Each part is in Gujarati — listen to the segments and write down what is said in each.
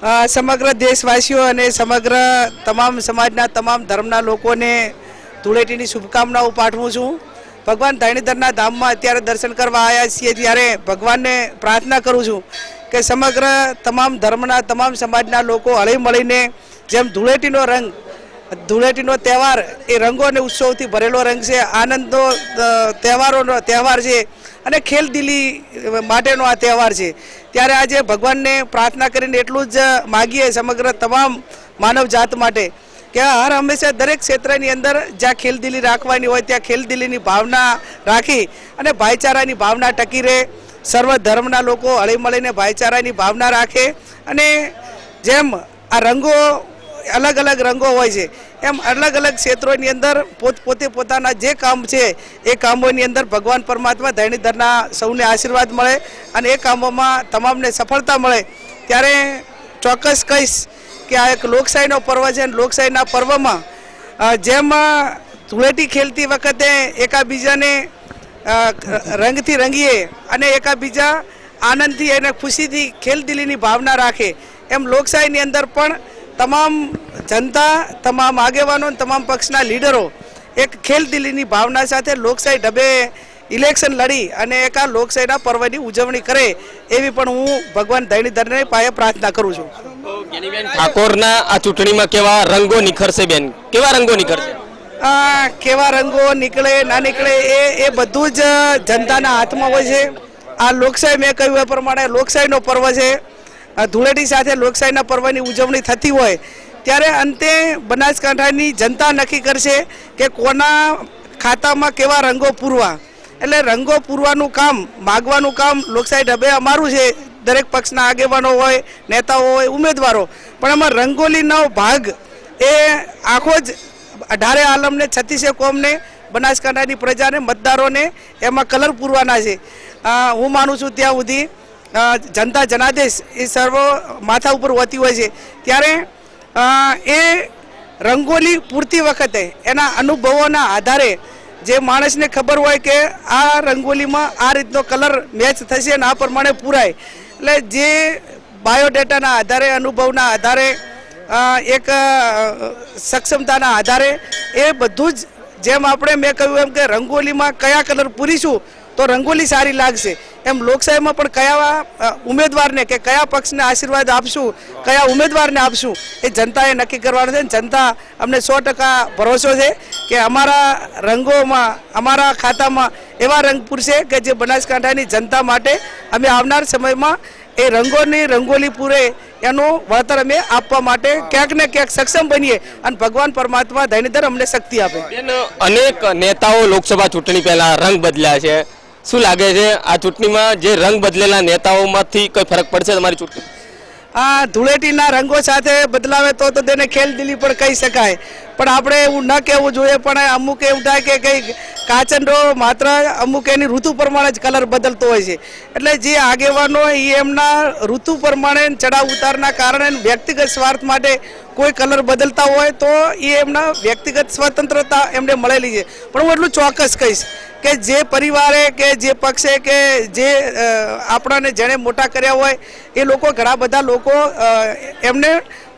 સમગ્ર દેશવાસીઓ અને સમગ્ર તમામ સમાજના તમામ ધર્મના લોકોને ધૂળેટીની શુભકામનાઓ પાઠવું છું. ભગવાન ધરણીધરના ધામમાં અત્યારે દર્શન કરવા આવ્યા છીએ ત્યારે ભગવાનને પ્રાર્થના કરું છું કે સમગ્ર તમામ ધર્મના તમામ સમાજના લોકો હળી મળીને જેમ ધૂળેટીનો રંગ, ધૂળેટીનો તહેવાર એ રંગો અને ઉત્સવથી ભરેલો રંગ છે, આનંદનો તહેવારોનો તહેવાર છે અને ખેલદિલી માટેનો આ તહેવાર છે. ત્યારે આજે ભગવાનને પ્રાર્થના કરીને એટલું જ માગીએ સમગ્ર તમામ માનવ જાત માટે કે હર હંમેશા દરેક ક્ષેત્રની અંદર જ્યાં ખેલદિલી રાખવાની હોય ત્યાં ખેલદિલીની ભાવના રાખી અને ભાઈચારાની ભાવના ટકી રહે. સર્વ ધર્મના લોકો હળી મળીને ભાઈચારાની ભાવના રાખે અને જેમ આ રંગો અલગ અલગ રંગો હોય છે એમ અલગ અલગ ક્ષેત્રોની અંદર પોત, પોતે પોતાના જે કામ છે, એ કામોની અંદર ભગવાન પરમાત્મા ધરણીધરના સૌને આશીર્વાદ મળે અને એ કામોમાં તમામને સફળતા મળે. ત્યારે ચોક્કસ કહીશ કે આ એક લોકશાહીનો પર્વ છે અને લોકશાહીના પર્વમાં જેમ ધૂળેટી ખેલતી વખતે એકાબીજાને રંગથી રંગીએ અને એકાબીજા આનંદથી અને ખુશીથી ખેલદિલીની ભાવના રાખે, એમ લોકશાહીની અંદર પણ તમામ જનતા તમામ આગેવાનો તમામ પક્ષના લીડરો એક ખેલદિલીની ભાવના સાથે લોકશાહી ઢબે ઇલેક્શન લડી અને એક આ લોકશાહીના પર્વની ઉજવણી કરે એવી પણ હું ભગવાન ધરણીધરને પાયે પ્રાર્થના કરું છું. ઠાકોરના આ ચૂંટણીમાં કેવા રંગો નિખરશે બેન? કેવા રંગો નિખરશે આ કેવા રંગો નીકળે ના નીકળે એ એ બધું જ જનતાના હાથમાં હોય છે. આ લોકશાહી મેં કહ્યું એ પ્રમાણે લોકશાહીનો પર્વ છે. ધૂળેટી સાથે લોકશાહીના પર્વની ઉજવણી થતી હોય, ત્યારે અંતે બનાસકાંઠાની જનતા નક્કી કરશે કે કોના ખાતામાં કેવા રંગો પૂરવા. એટલે રંગો પૂરવાનું કામ, માગવાનું કામ લોકશાહી ઢબે અમારું છે. દરેક પક્ષના આગેવાનો હોય, નેતાઓ હોય, ઉમેદવારો. પણ એમાં રંગોલીનો ભાગ. એ આખો જ અઢારે આલમને છત્તીસે કોમને, બનાસકાંઠાની પ્રજાને, મતદારોને એમાં કલર પૂરવાના છે. હું માનું છું ત્યાં સુધી જનતા જનાદેશ એ સર્વ માથા ઉપર હોતી હોય છે. ત્યારે એ રંગોલી પૂરતી વખતે એના અનુભવોના આધારે જે માણસને ખબર હોય કે આ રંગોલીમાં આ રીતનો કલર મેચ થશે અને આ પ્રમાણે પૂરાય. એટલે જે બાયોડેટાના આધારે, અનુભવના આધારે એક સક્ષમતાના આધારે એ બધું જ જેમ આપણે મેં કહ્યું એમ કે રંગોલીમાં કયા કલર પૂરીશું તો રંગોલી સારી લાગશે. એમ લોકશાહીમાં પણ કયા ઉમેદવારને કે કયા પક્ષને આશીર્વાદ આપશું, કયા ઉમેદવારને આપશું, એ જનતાએ નક્કી કરવાનું છે. જનતા અમને સો ટકા ભરોસો છે કે અમારા રંગોમાં, અમારા ખાતામાં એવા રંગ પૂરશે કે જે બનાસકાંઠાની જનતા માટે અમે આવનાર સમયમાં એ રંગોની રંગોલી પૂરે એનું વળતર અમે આપવા માટે ક્યાંક ને ક્યાંક સક્ષમ બનીએ અને ભગવાન પરમાત્મા ધૈર્યધર અમને શક્તિ આપે. અનેક નેતાઓ લોકસભા ચૂંટણી પહેલા રંગ બદલ્યા છે. શું લાગે છે આ ચૂંટણીમાં જે રંગ બદલેલા નેતાઓમાંથી કોઈ ફરક પડશે તમારી ચૂંટણી? આ ધૂળેટીના રંગો સાથે બદલાવે તો તો તેને ખેલદિલી પણ કહી શકાય. પણ આપણે એવું ન કહેવું જોઈએ, પણ અમુક એવું થાય કે કંઈક કાચંડો માત્ર અમુક એની ઋતુ પ્રમાણે જ કલર બદલતો હોય છે. એટલે જે આગેવાનો એ એમના ઋતુ પ્રમાણે ચડાવ ઉતારના કારણે વ્યક્તિગત સ્વાર્થ માટે કોઈ કલર બદલતા હોય તો એ એમના વ્યક્તિગત સ્વતંત્રતા એમને મળેલી છે. પણ હું એટલું ચોક્કસ કહીશ કે જે પરિવારે કે જે પક્ષે કે જે આપણાને જેણે મોટા કર્યા હોય, એ લોકો ઘણા બધા લોકો એમને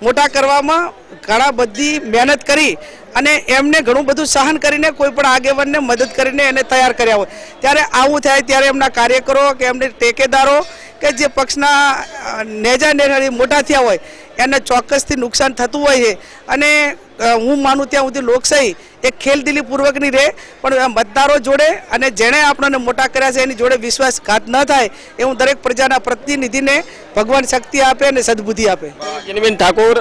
મોટા કરવામાં ઘણા બધી મહેનત કરી અને એમને ઘણું બધું સહન કરીને કોઈ પણ આગેવાનને મદદ કરીને એને તૈયાર કર્યા હોય. ત્યારે આવું થાય ત્યારે એમના કાર્યકરો કે એમને ટેકેદારો કે જે પક્ષના નેજા નેજાથી મોટા થયા હોય, એને ચોક્કસથી નુકસાન થતું હોય છે. અને હું માનું ત્યાં સુધી લોકશાહી એક ખેલદિલી પૂર્વકની રહે પણ મતદારો જોડે અને જેણે આપણને મોટા કર્યા છે એની જોડે વિશ્વાસઘાત ન થાય એ હું દરેક પ્રજાના પ્રતિનિધિને ભગવાન શક્તિ આપે અને સદબુદ્ધિ આપે. જેનીબેન ઠાકોર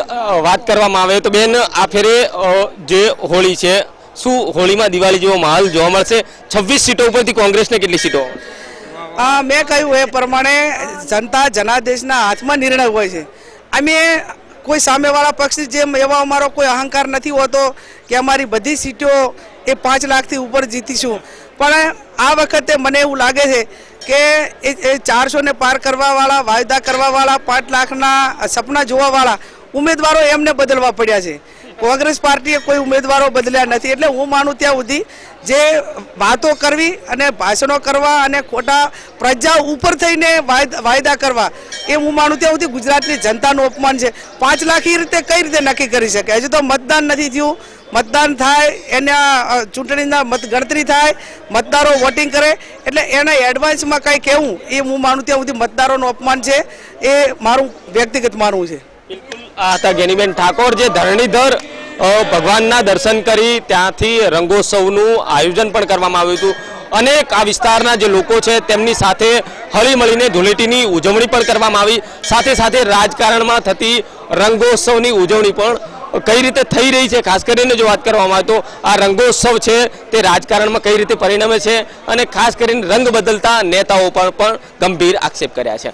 વાત કરવામાં આવે તો બેન આ ફેરે જે હોળી છે શું હોળીમાં દિવાળી જેવો માહોલ જોવા મળશે? છવ્વીસ સીટો ઉપરથી કોંગ્રેસને કેટલી સીટો? મેં કહ્યું એ પ્રમાણે જનતા જનાદેશના હાથમાં નિર્ણય હોય છે. અમે કોઈ સામેવાળા પક્ષની જેમ એવા અમારો કોઈ અહંકાર નથી હોતો કે અમારી બધી સીટો એ પાંચ લાખથી ઉપર જીતીશું. પણ આ વખતે મને એવું લાગે છે કે એ એ ચારસો પાર કરવાવાળા, વાયદા કરવાવાળા, પાંચ લાખના સપના જોવાવાળા ઉમેદવારો એમને બદલવા પડ્યા છે. કોંગ્રેસ પાર્ટીએ કોઈ ઉમેદવારો બદલ્યા નથી. એટલે હું માનું ત્યાં સુધી જે વાતો કરવી અને ભાષણો કરવા અને ખોટા પ્રજા ઉપર થઈને વાયદ- કરવા, એ હું માનું ત્યાં સુધી ગુજરાતની જનતાનું અપમાન છે. પાંચ લાખ રીતે કઈ રીતે નક્કી કરી શકે? હજુ તો મતદાન નથી થયું. મતદાન થાય, એના ચૂંટણીના મત ગણતરી થાય, મતદારો વોટિંગ કરે. એટલે એના એડવાન્સમાં કંઈ કહેવું, એ હું માનું ત્યાં સુધી મતદારોનું અપમાન છે. એ મારું વ્યક્તિગત માનવું છે. આ હતા ગેનીબેન ઠાકોર જે ધરણીધર ભગવાનના દર્શન કરી ત્યાંથી રંગોત્સવનું આયોજન પણ કરવામાં આવ્યું હતું. અનેક આ વિસ્તારના જે લોકો છે તેમની સાથે હળી મળીને ધૂળેટીની ઉજવણી પણ કરવામાં આવી. સાથે સાથે રાજકારણમાં થતી રંગોત્સવની ઉજવણી પણ કઈ રીતે થઈ રહી છે ખાસ કરીને જો વાત કરવામાં આવે તો આ રંગોત્સવ છે તે રાજકારણમાં કઈ રીતે પરિણમે છે અને ખાસ કરીને રંગ બદલતા નેતાઓ પર પણ ગંભીર આક્ષેપ કર્યા છે.